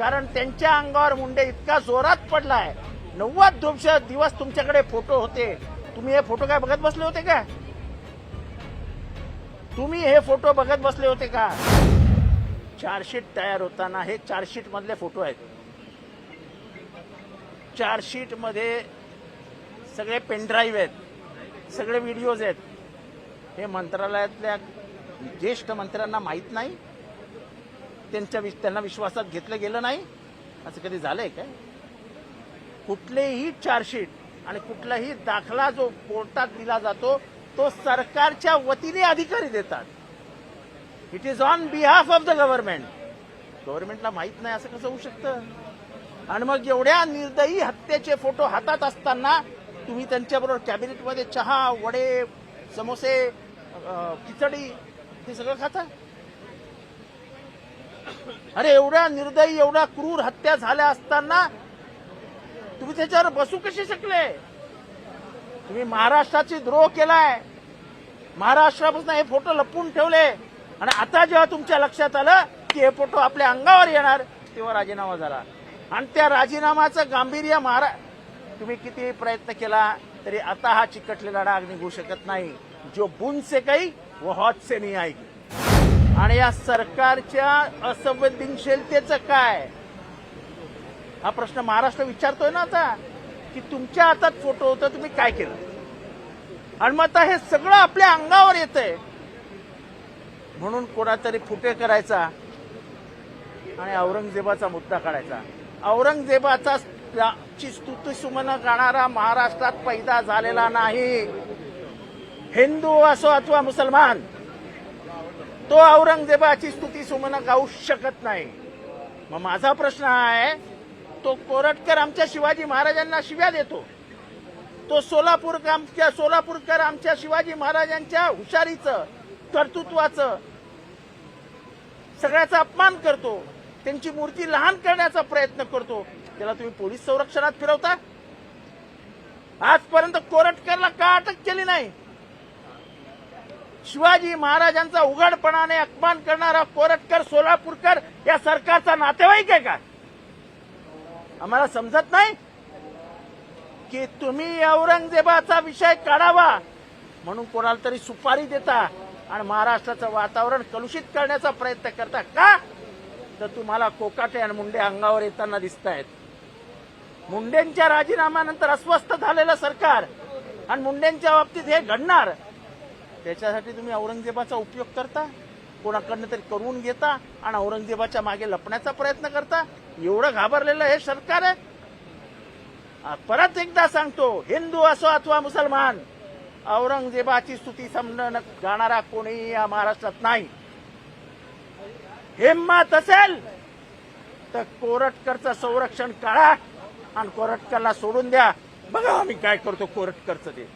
कारण त्यांच्या अंगावर मुंडे इतका जोरात पडलाय. नव्वद दिवस दिवस तुमच्याकडे फोटो होते. तुम्ही हे फोटो काय बघत बसले होते का? तुम्ही हे फोटो बघत बसले होते का? चार्जशीट तयार होताना हे चार्जशीट मधले फोटो आहेत. चार्जशीटमध्ये सगळे पेनड्राईव्ह आहेत. सगळे व्हिडिओज आहेत. हे मंत्रालयातल्या ज्येष्ठ मंत्र्यांना माहीत नाही. त्यांच्या त्यांना विश्वासात घेतलं गेलं नाही. असं कधी झालंय काय? कुठलेही चार्जशीट आणि कुठलाही दाखला जो कोर्टात दिला जातो तो सरकारच्या वतीने अधिकारी देतात. It is on behalf of the government गव्हर्नमेंटला माहीत नाही असं कसं होऊ शकतं? आणि मग एवढ्या निर्दयी हत्येचे फोटो हातात असताना तुम्ही त्यांच्याबरोबर कॅबिनेटमध्ये चहा वडे समोसे खिचडी हे सगळं खाता? अरे एवढ्या निर्दयी एवढ्या क्रूर हत्या झाल्या असताना तुम्ही त्याच्यावर बसू कसे शकले? तुम्ही महाराष्ट्राची द्रोह केलाय. महाराष्ट्रापासून हे फोटो लपवून ठेवले. आणि आता जेव्हा तुमच्या लक्षात आलं की हे फोटो आपल्या अंगावर येणार तेव्हा राजीनामा झाला. आणि त्या राजीनामाचं गांभीर्य महारा तुम्ही किती प्रयत्न केला तरी आता हा चिकटलेला डाग निघू शकत नाही. जो बुन से काही व हॉत से नाही आएगी. आणि या सरकारच्या असंवेदनशीलतेचं काय? हा प्रश्न महाराष्ट्र विचारतोय ना आता की तुमच्या हातात फोटो होता तुम्ही काय केलं? आणि मग आता हे सगळं आपल्या अंगावर येतंय. म्हणून कोणातरी फुटे करायचा आणि औरंगजेबाचा मुद्दा काढायचा. औरंगजेबाचा ची स्तुती सुमन गाणारा महाराष्ट्रात पैदा झालेला नाही. हिंदू असो अथवा मुसलमान तो औरंगजेबाची स्तुती सुमन गाऊ शकत नाही. मग माझा प्रश्न हा आहे तो कोरटकर आमच्या शिवाजी महाराजांना शिव्या देतो. तो सोलापूर आमच्या सोलापूरकर आमच्या शिवाजी महाराजांच्या हुशारीचं कर्तृत्वाचं सगळ्याचा अपमान करतो. त्यांची मूर्ती लहान करण्याचा प्रयत्न करतो. त्याला तुम्ही पोलीस संरक्षणात फिरवता? आजपर्यंत कोरटकरला का अटक केली नाही? शिवाजी महाराजांचा उघडपणाने अपमान करणारा कोरटकर सोलापूरकर या सरकारचा नातेवाईक आहे का? आम्हाला समजत नाही? की तुम्ही औरंगजेबाचा विषय काढावा म्हणून कोणाला तरी सुपारी देता आणि महाराष्ट्राचं वातावरण कलुषित करण्याचा प्रयत्न करता का? तर तुम्हाला कोकाटे आणि मुंडे अंगावर येताना दिसत आहेत मुंडेंच्या राजीनाम्यानंतर अस्वस्थ झालेलं सरकार आणि मुंडेंच्या बाबतीत हे घडणार. त्याच्यासाठी तुम्ही औरंगजेबाचा उपयोग करता कोणाकडनं तरी करून घेता आणि औरंगजेबाच्या मागे लपण्याचा प्रयत्न करता. एवढं घाबरलेलं हे सरकार आहे. परत एकदा सांगतो हिंदू असो अथवा मुसलमान औरंगजेबाची स्तुती समजून जाणारा कोणीही या महाराष्ट्रात नाही. हिंमत असेल तर कोरटकरचं संरक्षण काढा आणि कोरटकरला सोडून द्या. बघा आम्ही काय करतो कोरटकरचं ते.